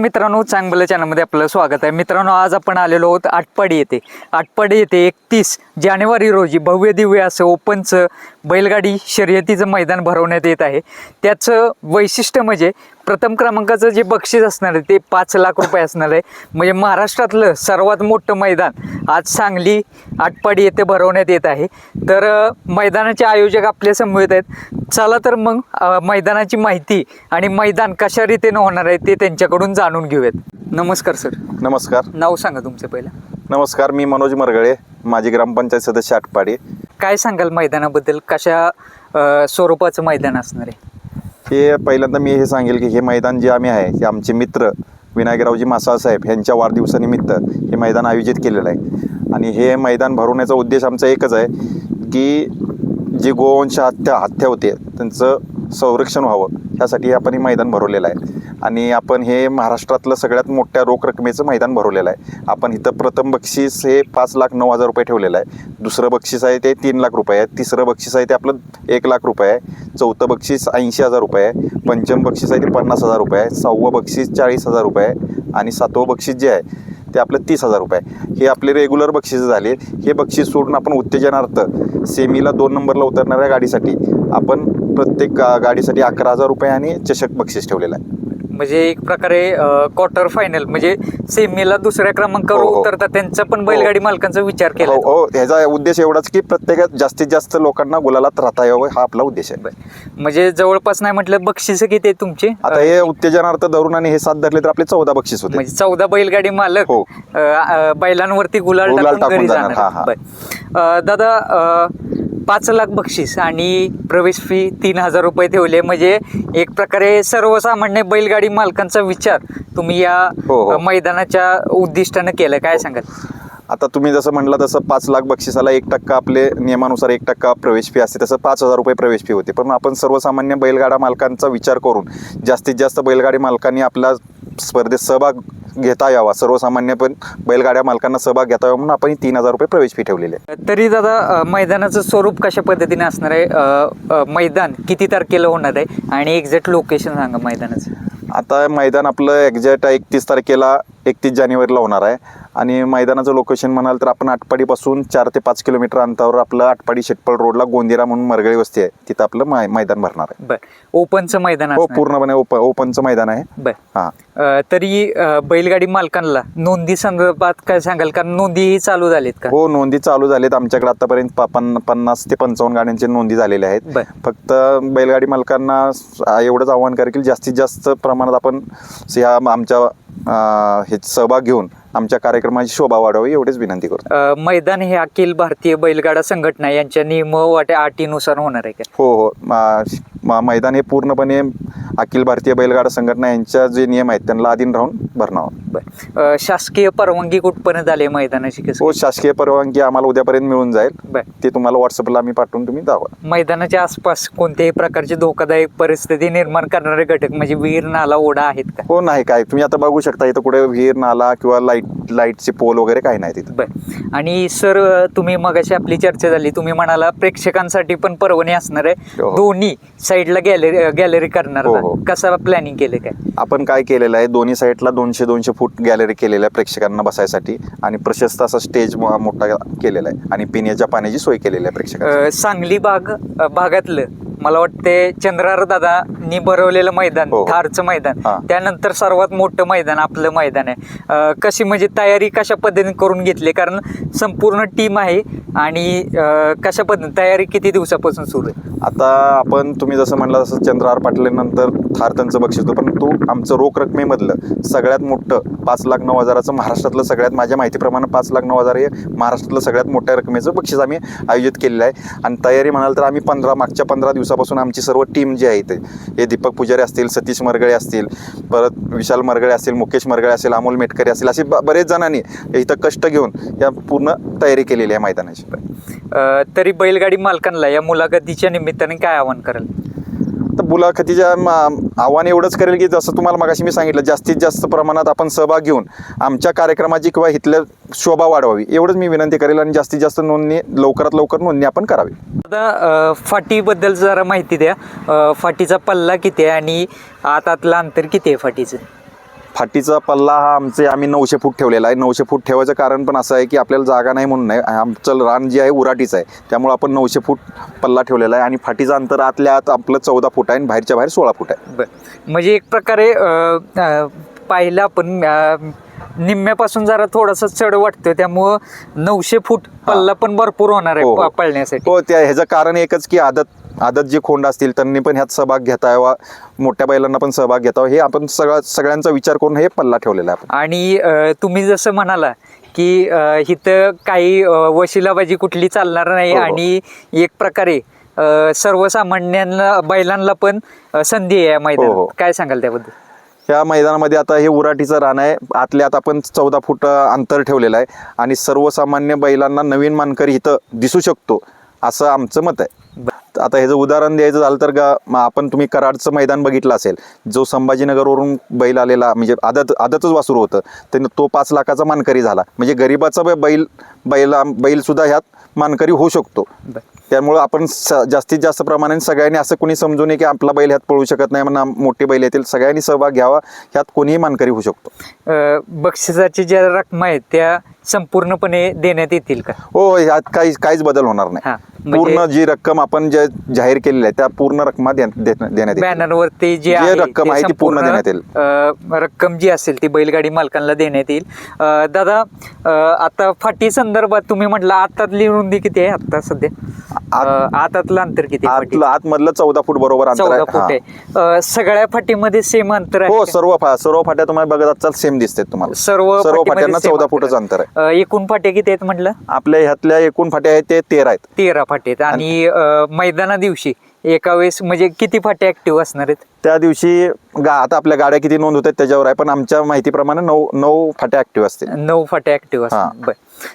मित्रांनो चांगलं चॅनलमध्ये आपलं स्वागत आहे. मित्रांनो आज आपण आलेलो आहोत आटपाडी येथे. आटपाडी येथे एकतीस जानेवारी रोजी भव्य दिव्य असं ओपनचं बैलगाडी शर्यतीचं मैदान भरवण्यात येत आहे. त्याचं वैशिष्ट्य म्हणजे प्रथम क्रमांकाचं जे बक्षीस असणार आहे ते पाच लाख रुपये असणार आहे. म्हणजे महाराष्ट्रातलं सर्वात मोठं मैदान आज सांगली आटपाडी येथे भरवण्यात येत आहे. तर मैदानाचे आयोजक आपल्या समवेत आहेत. चला तर मग मैदानाची माहिती आणि मैदान कशा रीतीनं होणार आहे ते त्यांच्याकडून जाणून घेऊयात. नमस्कार सर. नमस्कार. नाव सांगा तुमचं पहिलं. नमस्कार मी मनोज मरगळे माजी ग्रामपंचायत सदस्य आटपाडी. काय सांगाल मैदानाबद्दल? कशा अ, स्वरूपाचं मैदान असणार आहे? हे पहिल्यांदा मी हे सांगेल की हे मैदान जे आम्ही आहे हे आमचे मित्र विनायकरावजी मासाळ साहेब यांच्या वाढदिवसानिमित्त हे मैदान आयोजित केलेलं आहे. आणि हे मैदान भरवण्याचा उद्देश आमचा एकच आहे की जे गोवंश हत्या हत्या होते त्यांचं संरक्षण व्हावं ह्यासाठी आपण हे मैदान भरवलेलं आहे. आणि आपण हे महाराष्ट्रातलं सगळ्यात मोठ्या रोख रकमेचं मैदान भरवलेलं आहे. आपण इथं प्रथम बक्षीस हे पाच लाख नऊ हजार रुपये ठेवलेलं आहे. दुसरं बक्षीस आहे ते तीन लाख रुपये आहे. तिसरं बक्षीस आहे ते आपलं एक लाख रुपये आहे. चौथं बक्षीस ऐंशी हजार रुपये आहे. पंचम बक्षीस आहे ते पन्नास हजार रुपये आहे. सहावं बक्षीस चाळीस हजार रुपये आहे. आणि सातवं बक्षीस जे आहे ते आपलं तीस हजार रुपये आहे. हे आपले रेग्युलर बक्षीस झाले. हे बक्षीस सोडून आपण उत्तेजनार्थ सेमीला दोन नंबरला उतरणाऱ्या गाडीसाठी आपण प्रत्येक गा गाडीसाठी अकरा हजार रुपये आणि चषक बक्षीस ठेवलेलं आहे. म्हणजे एक प्रकारे क्वार्टर फायनल म्हणजे सेमीला दुसऱ्या क्रमांकावर हो, हो. उतरतात त्यांचा पण बैलगाडी मालकांचा विचार केला हो हो. ह्याचा उद्देश एवढाच की प्रत्येकात जास्तीत जास्त लोकांना गुलालात राहता यावं हा आपला उद्देश आहे. म्हणजे जवळपास नाही म्हटलं बक्षीस किती आहे तुमचे? आता हे उत्तेजनार्थ धरून आणि हे सात धरले तर आपले चौदा बक्षीस होते. म्हणजे चौदा बैलगाडी मालक हो. अ, अ, बैलांवरती गुलाल गुलाल टाकून टाकून घरी जाणार, जाणार. हा, हा. बर. अ, दादा अ, पाच लाख बक्षीस आणि प्रवेश फी तीन हजार रुपये ठेवले. म्हणजे एक प्रकारे सर्वसामान्य बैलगाडी मालकांचा विचार तुम्ही या हो, हो. मैदानाच्या उद्दिष्टानं केलं. काय सांगाल? आता तुम्ही जसं म्हटलं तसं पाच लाख बक्षिसाला एक टक्का आपले नियमानुसार एक टक्का प्रवेश फी असते. तसं पाच हजार रुपये प्रवेश फी होते. पण आपण सर्वसामान्य बैलगाडा मालकांचा विचार करून जास्तीत जास्त बैलगाडी मालकांनी आपल्या स्पर्धेत सहभाग घेता यावा. सर्वसामान्य पण बैलगाड्या मालकांना सहभाग घेता यावा म्हणून आपण ही तीन हजार रुपये प्रवेश फी ठेवलेली आहे. तरी दादा मैदानाचं स्वरूप कशा पद्धतीने असणार आहे? मैदान किती तारखेला होणार आहे? आणि एक्झॅक्ट लोकेशन सांगा मैदानाचं. आता मैदान आपलं एक्झॅक्ट एकतीस तारखेला एकतीस जानेवारीला होणार आहे. आणि मैदानाचं लोकेशन म्हणाल तर आपण आटपाडीपासून चार ते पाच किलोमीटर अंतरावर आपलं आटपाडी शेटपळ रोडला गोंदिरा म्हणून मरगळी वस्ती आहे. तिथं आपलं मै- मैदान भरणार आहे. बर. ओपनचं मैदान हो असणार. पूर्णपणे ओप ओपनचं मैदान आहे. बर. हां. अ, तरी अ, बैलगाडी मालकांना नोंदी संदर्भात काय सांगाल? कारण नोंदीही चालू झालीत का? हो नोंदी चालू झालेत. आमच्याकडे आतापर्यंत प- पन्न पन्नास ते पंचावन्न गाड्यांची नोंदी झालेल्या आहेत. बर. फक्त बैलगाडी मालकांना स- आ, एवढंच आव्हान करेल की जास्तीत जास्त प्रमाणात आपण ह्या आमच्या आ, हे सहभाग घेऊन आमच्या कार्यक्रमाची शोभा वाढवावी एवढीच विनंती करतो. अ, मैदान हे अखिल भारतीय बैलगाडा संघटना यांच्या नियम व अटी- अटीनुसार होणार आहे का? हो हो. मा- मा- मैदान हे पूर्णपणे अखिल भारतीय बैलगाडा संघटना यांच्या जे नियम आहेत त्यांना अधीन राहून भरणं बर. अ, शासकीय परवानगी कुठपर्यंत आली आहे मैदानाची कसं? हो शासकीय परवानगी आम्हाला उद्यापर्यंत मिळून जाईल. बर. ते तुम्हाला व्हॉट्सअपला आम्ही पाठवून तुम्ही दावा. मैदानाच्या आसपास कोणत्याही प्रकारची धोकादायक परिस्थिती निर्माण करणारे घटक म्हणजे विहीर नाला ओढा आहेत का? हो नाही काय. तुम्ही आता बघू शकता इथं कुठे विहीर नाला किंवा लाइट लाईटचे पोल वगैरे काही नाही तिथं. बर. आणि सर तुम्ही मगाशी आपली चर्चा झाली. तुम्ही म्हणाला प्रेक्षकांसाठी पण परवणी असणार आहे. हो. दोन्ही साईडला गॅलरी गॅलरी करणार हो, ना? हो. कसा प्लॅनिंग केलं काय? आपण काय केलेलं आहे? दोन्ही साईडला दोनशे दोनशे फूट गॅलरी केलेल्या आहे प्रेक्षकांना बसायसाठी. आणि प्रशस्त असा स्टेज मो- मोठा केलेला आहे. आणि पिण्याच्या पाण्याची सोय केलेली आहे प्रेक्षकांना अ, सांगली भाग अ, भागातलं मला वाटते चंद्रार दादानी भरवलेलं मैदान हो, हो. थारचं मैदान. हा. त्यानंतर सर्वात मोठं मैदान आपलं मैदान आहे. अ, कशी म्हणजे तयारी कशा पद्धतीने करून घेतली? कारण संपूर्ण टीम आहे आणि अ, कशा पद्धतीने तयारी किती दिवसापासून सुरू आहे? आता आपण तुम्ही जसं म्हणलं तसं चंद्रहार पाटल्यानंतर थार त्यांचं बक्षीस होतं परंतु आमचं रोख रकमेमधलं सगळ्यात मोठं पाच लाख नऊ हजाराचं महाराष्ट्रातलं सगळ्यात माझ्या माहितीप्रमाणे पाच लाख नऊ हजार हे महाराष्ट्रातलं सगळ्यात मोठ्या रकमेचं बक्षीस आम्ही आयोजित केलेलं आहे. आणि तयारी म्हणाल तर आम्ही पंधरा मागच्या पंधरा दिवसापासून आमची सर्व टीम जी आहे ते हे दीपक पुजारी असतील सतीश मरगळे असतील परत विशाल मरगळे असतील मुकेश मरगळे असेल अमोल मेटकरी असेल असे बरेच जणांनी इथं कष्ट घेऊन या पूर्ण तयारी केलेली आहे मैदानाची. तरी बैलगाडी मालकांना या मुलाखतीच्या निमित्ताने काय आवाहन करेल? तर मुलाखतीच्या आव्हान एवढंच करेल की जसं तुम्हाला मगाशी मी सांगितलं जास्तीत जास्त प्रमाणात आपण सहभाग घेऊन आमच्या कार्यक्रमाची किंवा इथल्या शोभा वाढवावी. एवढंच मी विनंती करेल आणि जास्तीत जास्त नोंदणी लवकरात लवकर नोंदणी आपण करावी. आता फाटीबद्दल जरा माहिती द्या. फाटीचा पल्ला किती आहे आणि आतातलं अंतर किती आहे फाटीचं? फाटीचा पल्ला हा आमचे आम्ही नऊशे फूट ठेवलेला आहे. नऊशे फूट ठेवायचं कारण पण असं आहे की आपल्याला जागा नाही म्हणून नाही. आमचं रान जे आहे उराटीचं आहे. त्यामुळे आपण नऊशे फूट पल्ला ठेवलेला आहे आणि फाटीचं अंतर आतल्या आत आपलं चौदा फूट आहे आणि बाहेरच्या बाहेर सोळा फूट आहे. म्हणजे एक प्रकारे पाहिलं आपण निम्म्यापासून जरा थोडासा चढ वाटतोय. त्यामुळं नऊशे फूट पल्ला पण भरपूर होणार हो, आहे हो. प- पळण्यासाठी. हो त्या ह्याचं कारण एकच की आदत आदत जे खोंड असतील त्यांनी पण ह्यात सहभाग घेता यावा मोठ्या बैलांना पण सहभाग घेता हे आपण सगळा सगळ्यांचा विचार करून हे पल्ला ठेवलेला आहे आणि तुम्ही जसं म्हणाला की इथं काही वशिलाबाजी कुठली चालणार नाही हो, हो. आणि एक प्रकारे सर्वसामान्यांना बैलांना पण संधी आहे या हो, हो. काय सांगाल त्याबद्दल? ह्या मैदानामध्ये आता हे उराटीचं रान आहे. आतल्या आत आपण चौदा फूट अंतर ठेवलेलं आहे. आणि सर्वसामान्य बैलांना नवीन मानकरी इथं दिसू शकतो असं आमचं मत आहे. आता ह्याचं उदाहरण द्यायचं झालं तर गा आपण तुम्ही कराडचं मैदान बघितलं असेल जो संभाजीनगरवरून बैल आलेला म्हणजे आदत आदतच वासरू होतं त्यानं तो पाच लाखाचा मानकरी झाला. म्हणजे गरिबाचा बैल बैला बैलसुद्धा ह्यात मानकरी होऊ शकतो. त्यामुळं आपण स जास्तीत जास्त प्रमाणाने सगळ्यांनी असं कोणी समजू नये की आपला बैल ह्यात पळू शकत नाही म्हणा मोठे बैल येतील सगळ्यांनी सहभाग घ्यावा ह्यात कोणीही मानकरी होऊ शकतो. बक्षिसाची ज्या रक्कम आहेत त्या संपूर्णपणे देण्यात येतील का हो ह्यात काही काहीच बदल होणार हा, नाही म्हणजे- पूर्ण जी रक्कम आपण जे जाहीर केलेली आहे त्या पूर्ण रक्कम देण्यात येतील. बॅनरवरती जे जे आहे रक्कम ते आहे ती पूर्ण देण्यात येईल. अं, रक्कम जी असेल ती बैलगाडी मालकांना देण्यात येईल अं, दादा अं, आता फाटी संदर्भात तुम्ही म्हटलं आतातली रुंदी किती आहे आता सध्या अं, आतातलं अंतर किती आहे आतलं आतमधलं चौदा फूट बरोबर अंतर चौदा आहे. फूट हा. आहे. अं, सगळ्या फाटीमध्ये सेम अंतर आहे हो का? सर्व फा सर्व फाट्या तुम्हाला बघत असाल सेम दिसतात तुम्हाला. सर्व सर्व फाटीमध्ये फाट्यांना same चौदा अंतर फुटच आहे. अंतर आहे. अं, एकूण फाट्या किती आहेत म्हटलं? आपल्या ह्यातल्या एकूण फाट्या आहेत ते तेरा आहेत. तेरा फाटे आहेत. आणि अं, मैदाना दिवशी एका वेळेस म्हणजे किती फाटे ऍक्टिव्ह असणार आहेत? त्या दिवशी गा आता आपल्या गाड्या किती नोंद होतात त्याच्यावर आहे पण आमच्या माहितीप्रमाणे नऊ नऊ फाट्या ऍक्टिव्ह असतील. नऊ फाटे ऍक्टिव्ह. असतात बर.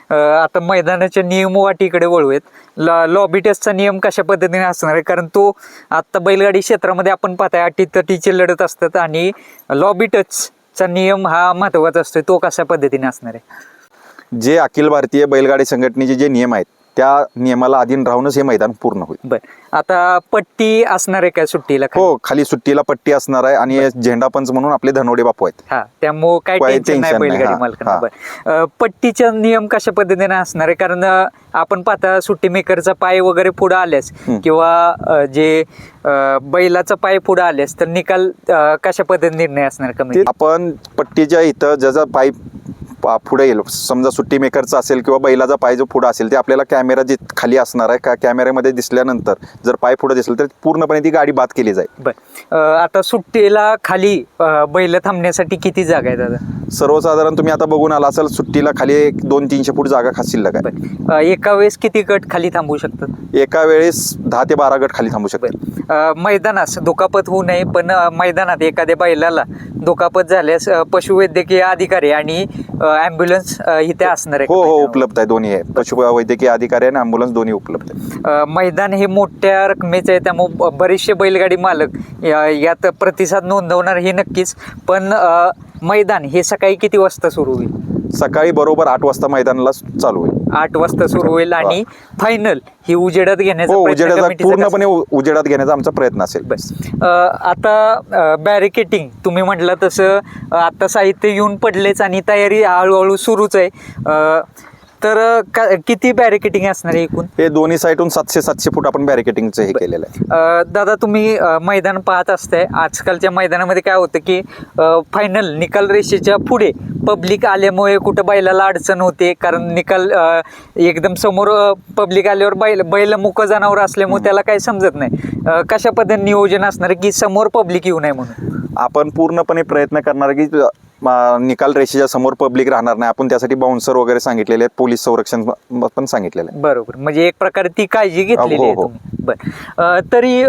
अं, आता मैदानाच्या नियम वाटीकडे वळूयात. लॉबी टेस्टचा नियम कशा पद्धतीने असणार आहे? कारण तो आता बैलगाडी क्षेत्रामध्ये आपण पाहताय अटी तटीचे लढत असतात आणि लॉबी टचचा नियम हा महत्त्वाचा असतो तो कशा पद्धतीने असणार आहे? जे अखिल भारतीय बैलगाडी संघटनेचे जे नियम आहेत त्या नियमाला अधीन राहूनच हे मैदान पूर्ण होईल. बर. आता पट्टी असणार आहे काय सुट्टीला खाली? हो खाली सुट्टीला पट्टी असणार आहे आणि झेंडा पंच म्हणून आपले धनवडे बापू आहेत. हा त्यामुळं काय काही टेन्शन नाही tension नाही, बैलगाडी हा, मालकांना. हा. बर. अं, पट्टीचा नियम कशा पद्धतीने असणार आहे? कारण अं, आपण पाहता सुट्टी मेकरचा पाय वगैरे पुढे आल्यास हम्म. किंवा अं, जे अं, बैलाचा पाय पुढे आल्यास तर निकाल अं, कशा पद्धतीने निर्णय असणार ते कमी आपण पट्टीच्या इथं ज्याचा पाय पुढे येईल. समजा सुट्टी मेकरचा असेल किंवा बैलाचा पाय जो पुढे असेल ते आपल्याला कॅमेरा जे खाली असणार आहे का कॅमेऱ्यामध्ये दिसल्यानंतर जर पाय पुढे दिसलं तर पूर्णपणे ती गाडी बाद केली जाईल. बर. आता सुट्टीला खाली बैल थांबण्यासाठी किती जागा आहे दादा? सर्वसाधारण तुम्ही आता बघून आला असाल सुट्टीला खाली एक दोन तीनशे फूट जागा खास शिल्लक आहे. एका वेळेस किती गट खाली थांबू शकतात? एका वेळेस दहा ते बारा गट खाली थांबू शकतात. मैदानास दुखापत होऊ नये पण मैदानात एखाद्या बैलाला दुखापत झाल्यास पशुवैद्यकीय अधिकारी आणि ॲम्ब्युलन्स इथे असणार आहे हो हो? उपलब्ध आहे दोन्ही आहे. पशु वैद्यकीय अधिकारी आणि अँब्युलन्स दोन्ही उपलब्ध आहे. मैदान हे मोठ्या रकमेचं आहे त्यामुळे बरेचसे बैलगाडी मालक या- यात प्रतिसाद नोंदवणार हे नक्कीच. पण अ, मैदान हे सकाळी किती वाजता सुरू होईल? सकाळी बरोबर आठ वाजता मैदानाला चालू होईल. आठ वाजता सुरू होईल आणि फायनल ही उजेडात घेण्याचा हो उजेडाचा पूर्णपणे उजेडात घेण्याचा आमचा प्रयत्न असेल. आता बॅरिकेटिंग तुम्ही म्हटलं तसं आता साहित्य येऊन पडलेच आणि तयारी हळूहळू सुरूच आहे. तर किती बॅरिकेटिंग असणार आहे एकूण? हे दोन्ही साईडून सातशे सातशे फूट आपण बॅरिकेटिंगचं हे केलेलं आहे. दादा तुम्ही मैदान पाहत असताय. आजकालच्या मैदानामध्ये काय होतं की फायनल निकाल रेषेच्या पुढे पब्लिक आल्यामुळे कुठं बैलाला अडचण होते कारण निकाल एकदम समोर पब्लिक आल्यावर बैल बैल मुक जनावर असल्यामुळे त्याला काही समजत नाही. कशा पद्धतीने नियोजन असणार आहे की समोर पब्लिक येऊ नये म्हणून? आपण पूर्णपणे प्रयत्न करणार की निकाल रेषेच्या समोर पब्लिक राहणार नाही. आपण त्यासाठी बाउन्सर वगैरे सांगितलेले आहेत पोलीस संरक्षण पण सांगितलेलं आहे बरोबर. म्हणजे एक प्रकारे ती काळजी घेतलेली हो, आहे हो. तुम्ही. बर. तरी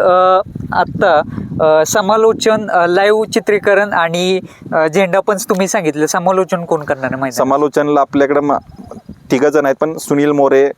आत्ता समालोचन लाईव्ह चित्रीकरण आणि झेंडा पण तुम्ही सांगितलं. समालोचन कोण करणार आहे माहिती समालोचनला आपल्याकडे तिघ जण आहेत पण सुनील मोरे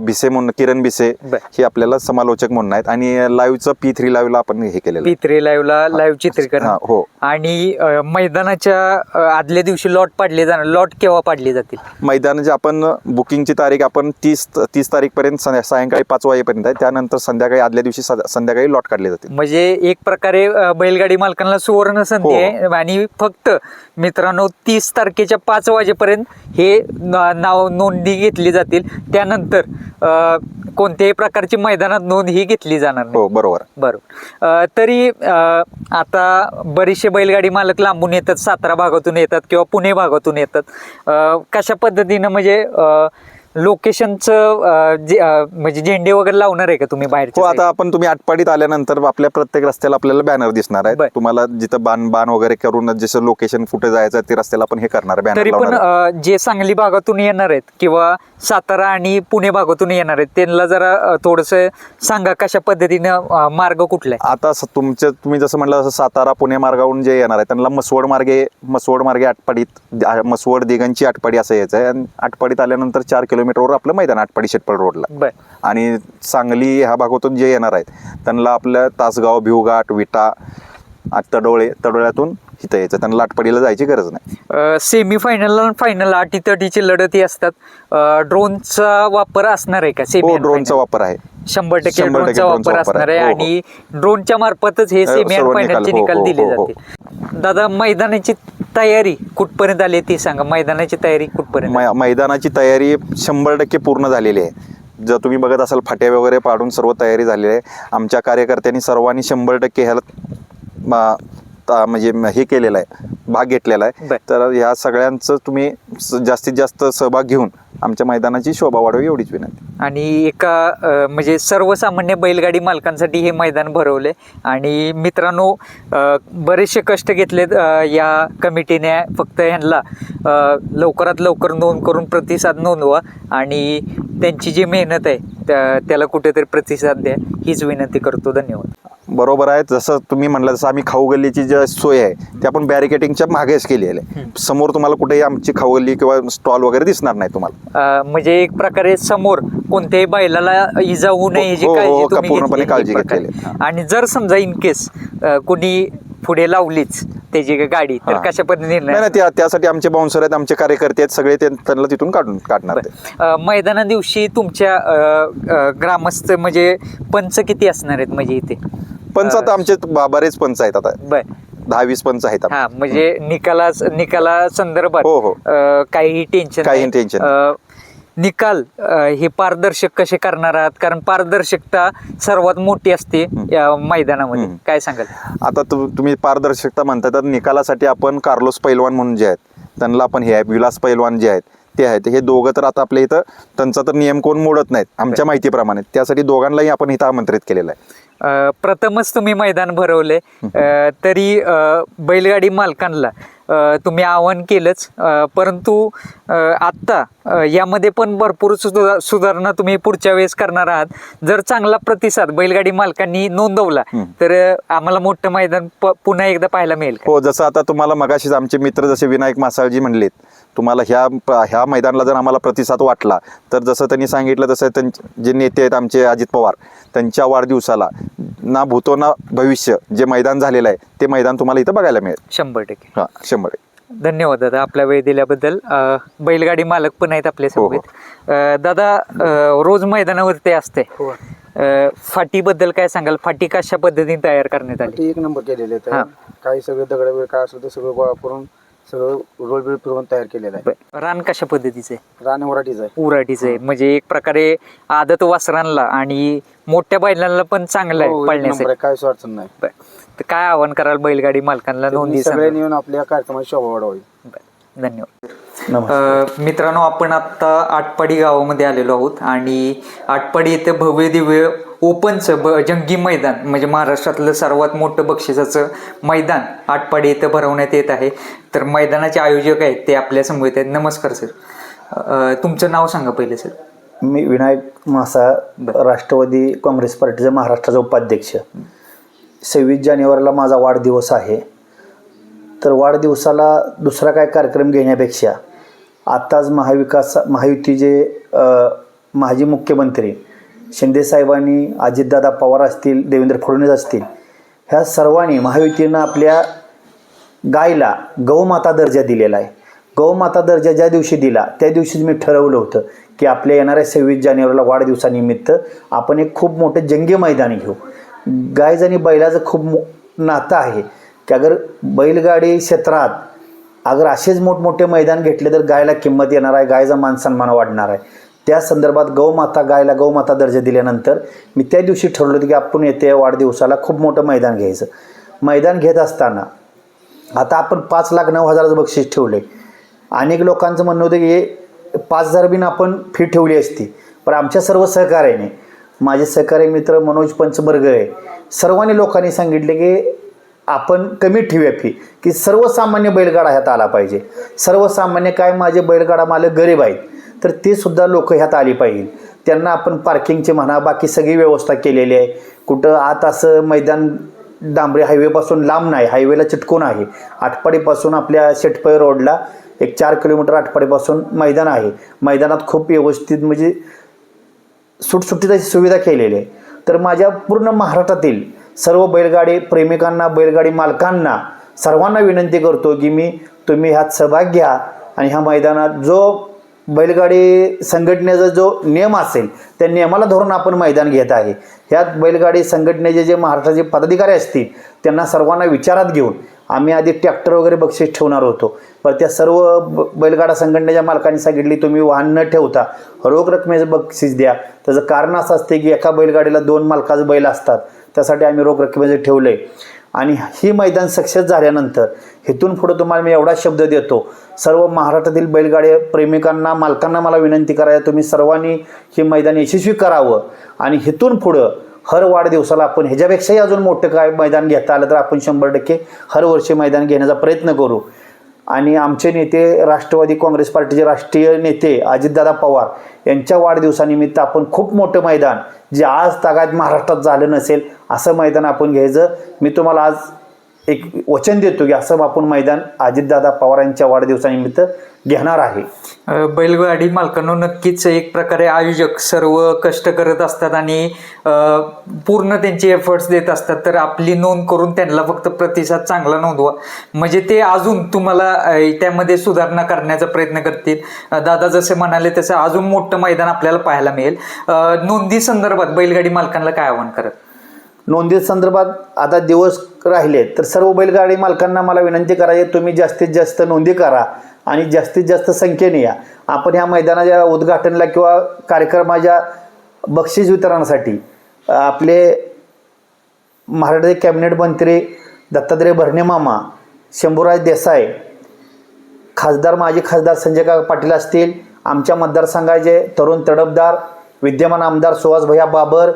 भिसे म्हणून किरण भिसे. हे आपल्याला समालोचक म्हणून आहेत. आणि लाईव्हचं पी थ्री लाईव्हला आपण हे केलेलं आहे. पित्रे लाईव्हला लाईव्ह चित्रीकरण. हा, आणि मैदानाच्या आदल्या दिवशी लॉट पाडले जाणार. लॉट केव्हा पाडले जातील? मैदानाची आपण बुकिंगची तारीख आपण तीस तीस तारीख पर्यंत सायंकाळी पाच वाजेपर्यंत आहे. त्यानंतर संध्याकाळी आदल्या दिवशी संध्याकाळी लॉट काढले जातील. म्हणजे एक प्रकारे बैलगाडी मालकांना सुवर्ण संधी हो. आहे. आणि फक्त मित्रांनो तीस तारखेच्या पाच वाजेपर्यंत हे नाव नोंदणी घेतली जातील. त्यानंतर अ, कोणत्याही प्रकारची मैदानात नोंद ही घेतली जाणार नाही. हो बरोबर. बरोबर. अ, तरी अ, आता बरेचसे बैलगाडी मालक लांबून येतात सातारा भागातून येतात किंवा पुणे भागातून येतात. अ, कशा पद्धतीनं म्हणजे अ, लोकेशनचं जे म्हणजे झेंडे वगैरे लावणार आहे का तुम्ही हो बाहेर आता आपण तुम्ही आटपाडीत आल्यानंतर आपल्या प्रत्येक रस्त्याला आपल्याला बॅनर दिसणार आहे. तुम्हाला जिथं बाण बाण वगैरे करून जसं लोकेशन कुठे जायचं ते रस्त्याला आपण हे करणार बॅनर तरी पण जे सांगली भागातून येणार आहेत किंवा सातारा आणि पुणे भागातून येणार आहेत त्यांना जरा थोडस सांगा कशा पद्धतीनं मार्ग कुठला आहे? आता तुमच्या तुम्ही जसं म्हटलं तसं सातारा पुणे मार्गावरून जे येणार आहे त्यांना मसवड मार्गे मसवड मार्गे आटपाडीत मसवड दिगंची आटपाडी असं यायचं आहे. आणि आटपाडीत आल्यानंतर चार किलोमीटरवर आपलं मैदान आटपाडी शेटपळ रोडला आणि सांगली ह्या भागातून जे येणार आहेत त्यांना आपलं तासगाव भिवघाट विटा तडोळे तडोळ्यातून इथं यायचं त्यांना आटपाडीला जायची गरज नाही सेमी फायनल आणि फायनल अटी तटीची लढती असतात अ, ड्रोनचा वापर असणार आहे का हो सेमी ड्रोनचा वापर आहे शंभर टक्के ड्रोनचा वापर असणार आहे. हो, हो. आणि ड्रोनच्या मार्फतच हे सेमी आणि फायनलचे निकाल. हो, हो, दिले हो, हो. जाते दादा मैदानाची तयारी कुठपर्यंत आली आहे ती सांगा? मैदानाची तयारी कुठपर्यंत मै- मैदानाची तयारी शंभर टक्के पूर्ण झालेली आहे. जर तुम्ही बघत असाल फाट्या वगैरे पाडून सर्व तयारी झालेली आहे. आमच्या कार्यकर्त्यांनी सर्वांनी शंभर टक्के ह्याला म- ता- म्हणजे म- हे केलेलं आहे. भाग घेतलेला आहे. तर ह्या सगळ्यांचं तुम्ही जास्तीत जास्त सहभाग घेऊन आमच्या मैदानाची शोभा वाढवावी एवढीच विनंती. आणि एका म्हणजे सर्वसामान्य बैलगाडी मालकांसाठी हे मैदान भरवले आणि मित्रांनो बरेचसे कष्ट घेतलेत या कमिटीने. फक्त ह्यांना लवकरात लवकर नोंद करून प्रतिसाद नोंदवा आणि त्यांची जी मेहनत आहे त्या- त्याला कुठेतरी प्रतिसाद द्या हीच विनंती करतो. धन्यवाद. बरोबर आहे. जसं तुम्ही म्हणलं तसं आम्ही खाऊ गल्लीची जी सोय आहे ती आपण बॅरिकेटिंगच्या मागेच केलेली आहे. समोर तुम्हाला कुठेही आमची गल्ली किंवा स्टॉल वगैरे दिसणार नाही तुम्हाला. अ, म्हणजे एक प्रकारे समोर कोणत्याही बैलाला इजा होऊ नये याची हो, हो, काळजी हो, तुम्ही पूर्णपणे घेतली काळजी. घेतलेली आहे. आणि जर समजा इन केस कोणी पुढे लावलीच त्याची गाडी तर हा. कशा पद्धतीने नाही नाही त्या त्यासाठी आमचे बाउन्सर आहेत आमचे कार्यकर्ते आहेत सगळे ते- त्यांना तिथून काढून काढणार ते. अ, मैदाना दिवशी तुमच्या अ, अ, ग्रामस्थ म्हणजे पंच किती असणार आहेत म्हणजे इथे? पंच आता आमचे ब- बरेच पंच आहेत आता. बर. दहा वीस पंच आहेत. हा म्हणजे निकाला निकाला संदर्भात हो, हो. अ, काहीही टेन्शन tension नाही. निकाल हे पारदर्शक कसे करणार आहात कारण पारदर्शकता सर्वात मोठी असते या मैदानामध्ये. काय सांगाल आता तु- तुम्ही पारदर्शकता म्हणता तर निकालासाठी आपण कार्लोस पैलवान म्हणून जे आहेत त्यांना आपण हे आहे विलास पैलवान जे आहेत ते आहेत हे दोघं तर आता आपल्या इथं त्यांचा तर नियम कोण मोडत नाहीत आमच्या माहितीप्रमाणे. त्यासाठी दोघांनाही आपण इथं आमंत्रित केलेलं आहे. अ, प्रथमच तुम्ही मैदान भरवले अ, तरी अ, बैलगाडी मालकांना अ, तुम्ही आवाहन केलंच. अ, परंतु अ, आत्ता अ, यामध्ये पण भरपूर सुधा- सुधारणा तुम्ही पुढच्या वेळेस करणार आहात. जर चांगला प्रतिसाद बैलगाडी मालकांनी नोंदवला तर अ, आम्हाला मोठं मैदान प- पुन्हा एकदा पाहायला मिळेल का? हो जसं आता तुम्हाला मगाशीच आमचे मित्र जसे विनायक मासाळजी म्हणलेत तुम्हाला ह्या ह्या मैदानाला जर आम्हाला प्रतिसाद वाटला तर जसं त्यांनी सांगितलं तसं त्यांचे जे नेते आहेत आमचे अजित पवार त्यांच्या वाढदिवसाला ना भूतो ना भविष्य जे मैदान झालेलं आहे ते मैदान तुम्हाला इथं बघायला मिळेल. शंभर टक्के. हां शंभर टक्के. धन्यवाद दादा आपला वेळ दिल्याबद्दल. अ, बैलगाडी मालक पण आहेत आपल्या हो, सोबत अ, दादा अ, रोज मैदानावरती असते. अ, फाटीबद्दल काय सांगाल? फाटी कशा पद्धतीने तयार करण्यात आली? ते एक नंबर केलेले हा. आहेत काही सगळे दगड बिगड काय असेल ते सगळं गोळा करून सगळं रोल बिल फिरवून तयार केलेलं आहे. बर. रान कशा पद्धतीचं आहे? रान वराठीच आहे. उराटीचं आहे. म्हणजे एक प्रकारे आदत वासरांना आणि मोठ्या बैलांना पण चांगलं हो, आहे एक नंबर पळण्यासाठी. आहे काहीच अडचण नाही. बर. तर काय आव्हान कराल बैलगाडी मालकांना? नोंदी सगळ्यांनी सांगा. येऊन आपल्या कार्यक्रमाची शोभा वाढवावी. बर. धन्यवाद. अ, मित्रांनो आपण आत्ता आटपाडी गावामध्ये आलेलो आहोत आणि आटपाडी येथे भव्य दिव्य ओपनचं ब जंगी मैदान म्हणजे महाराष्ट्रातलं सर्वात मोठं बक्षिसाचं मैदान आटपाडी येथे भरवण्यात येत आहे. तर मैदानाचे आयोजक आहेत ते आपल्यासमोर आहेत. नमस्कार सर. तुमचं नाव सांगा पहिले सर. मी विनायक मासा राष्ट्रवादी काँग्रेस पार्टीचा महाराष्ट्राचा उपाध्यक्ष. सव्वीस जानेवारीला माझा वाढदिवस आहे. तर वाढदिवसाला दुसरा काय कार्यक्रम घेण्यापेक्षा आत्ताच महाविकास महायुती जे अ, माजी मुख्यमंत्री शिंदेसाहेबांनी अजितदादा पवार असतील देवेंद्र फडणवीस असतील ह्या सर्वांनी महायुतीनं आपल्या गायला गौमाता दर्जा दिलेला आहे. गौमाता दर्जा ज्या दिवशी दिला त्या दिवशीच मी ठरवलं होतं की आपल्या येणाऱ्या सव्वीस जानेवारीला वाढदिवसानिमित्त आपण एक खूप मोठं जंगी मैदानी घेऊ. गायज आणि बैलाचं खूप मो नातं आहे की अगर बैलगाडी क्षेत्रात अगर असेच मोठमोठे मैदान घेतले तर गायला किंमत येणार आहे गायचा मानसन्मान वाढणार आहे. त्या संदर्भात गौमाता गायला गौमाता दर्जा दिल्यानंतर मी त्या दिवशी ठरवलं होतं की आपण येते वाढदिवसाला खूप मोठं मैदान घ्यायचं. मैदान घेत असताना आता आपण पाच लाख नऊ हजाराचं बक्षीस ठेवलं आहे अनेक लोकांचं म्हणणं होतं की हे पाच हजार बिन आपण फी ठेवली असती. पण आमच्या सर्व सहकार्याने माझे सहकारी मित्र मनोज पंचबर्ग आहे सर्वांनी लोकांनी सांगितले की आपण कमी ठेवूया फी की सर्वसामान्य बैलगाडा ह्यात आला पाहिजे. सर्वसामान्य काय माझे बैलगाडा मालक गरीब आहेत. तर ते सुद्धा लोक ह्यात आली पाहिजे. त्यांना आपण पार्किंगची म्हणा बाकी सगळी व्यवस्था केलेली आहे. कुठं आत असं मैदान डांबरे हायवेपासून लांब नाही हायवेला चिटकून आहे. आटपाडीपासून आपल्या शेटपय रोडला एक चार किलोमीटर आटपाडीपासून मैदान आहे. मैदानात खूप व्यवस्थित म्हणजे सुटसुटीची सुविधा केलेली आहे. तर माझ्या पूर्ण महाराष्ट्रातील सर्व बैलगाडी प्रेमिकांना बैलगाडी मालकांना सर्वांना विनंती करतो की मी तुम्ही ह्यात सहभाग घ्या आणि ह्या मैदानात जो बैलगाडी संघटनेचा जो नियम असेल त्या नियमाला धरून आपण मैदान घेत आहे. ह्यात बैलगाडी संघटनेचे जे महाराष्ट्राचे पदाधिकारी असतील त्यांना सर्वांना विचारात घेऊन आम्ही आधी ट्रॅक्टर वगैरे बक्षीस ठेवणार होतो. पण त्या सर्व ब- बैलगाडा संघटनेच्या मालकांनी सांगितली तुम्ही वाहन न ठेवता रोख रकमेचं बक्षीस द्या. त्याचं कारण असं असते की एका बैलगाडीला दोन मालकाचं बैल असतात. त्यासाठी आम्ही रोख रकमेचं ठेवलं आहे आणि हे मैदान सक्सेस झाल्यानंतर इथून पुढं तुम्हाला मी एवढा शब्द देतो सर्व महाराष्ट्रातील बैलगाड्या प्रेमिकांना मालकांना मला विनंती करायला तुम्ही सर्वांनी हे मैदान यशस्वी करावं. आणि इथून पुढं हर वाढदिवसाला आपण ह्याच्यापेक्षाही अजून मोठं काय मैदान घेता आलं तर आपण शंभर टक्के हर वर्षी मैदान घेण्याचा प्रयत्न करू. आणि आमचे नेते राष्ट्रवादी काँग्रेस पार्टीचे राष्ट्रीय नेते अजितदादा पवार यांच्या वाढदिवसानिमित्त आपण खूप मोठं मैदान जे आज तागायत महाराष्ट्रात झालं नसेल असं मैदान आपण घ्यायचं. मी तुम्हाला आज एक वचन देतो की असं आपण मैदान अजितदादा पवार यांच्या वाढदिवसानिमित्त घेणार आहे. बैलगाडी मालकांनो नक्कीच एक प्रकारे आयोजक सर्व कष्ट करत असतात आणि पूर्ण त्यांचे एफर्ट्स देत असतात. तर आपली नोंद करून त्यांना फक्त प्रतिसाद चांगला नोंदवा. म्हणजे ते अजून तुम्हाला त्यामध्ये सुधारणा करण्याचा प्रयत्न करतील. दादा जसे म्हणाले तसं अजून मोठं मैदान आपल्याला पाहायला मिळेल. नोंदी संदर्भात बैलगाडी मालकांना काय आवाहन करत? नोंदी संदर्भात आता दिवस राहिले तर सर्व बैलगाडी मालकांना मला विनंती करायची तुम्ही जास्तीत जास्त नोंदी करा आणि जास्तीत जास्त संख्येने या. आपण ह्या मैदानाच्या उद्घाटनला किंवा कार्यक्रमाच्या बक्षीस वितरणासाठी आपले महाराष्ट्राचे कॅबिनेट मंत्री दत्तात्रय भरणे मामा शंभूराज देसाई खासदार माजी खासदार संजय काका पाटील असतील आमच्या मतदारसंघाचे तरुण तडफदार विद्यमान आमदार सुहास भैया बाबर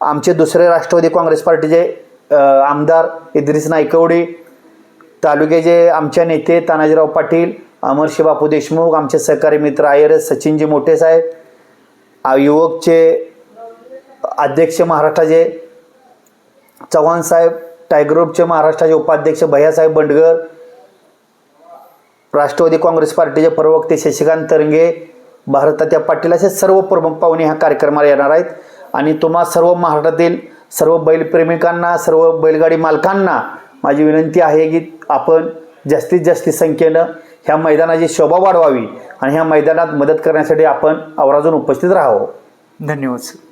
आमचे दुसरे राष्ट्रवादी काँग्रेस पार्टीचे आमदार इद्रिस नायकवडे तालुक्याचे आमच्या नेते तानाजीराव पाटील अमरशी बापू देशमुख आमचे सहकारी मित्र आयर सचिनजी मोठे साहेब युवकचे अध्यक्ष महाराष्ट्राचे चव्हाण साहेब टायगर ग्रुपचे महाराष्ट्राचे उपाध्यक्ष भैयासाहेब बंडगर राष्ट्रवादी काँग्रेस पार्टीचे प्रवक्ते शशिकांत तरंगे भारतात्या पाटील असे सर्व प्रमुख पाहुणे ह्या कार्यक्रमाला येणार आहेत. आणि तुम्हा सर्व महाराष्ट्रातील सर्व बैलप्रेमिकांना सर्व बैलगाडी मालकांना माझी विनंती आहे की आपण जास्तीत जास्त संख्येनं ह्या मैदानाची शोभा वाढवावी आणि ह्या मैदानात मदत करण्यासाठी आपण आवर्जून उपस्थित राहावं. धन्यवाद सर.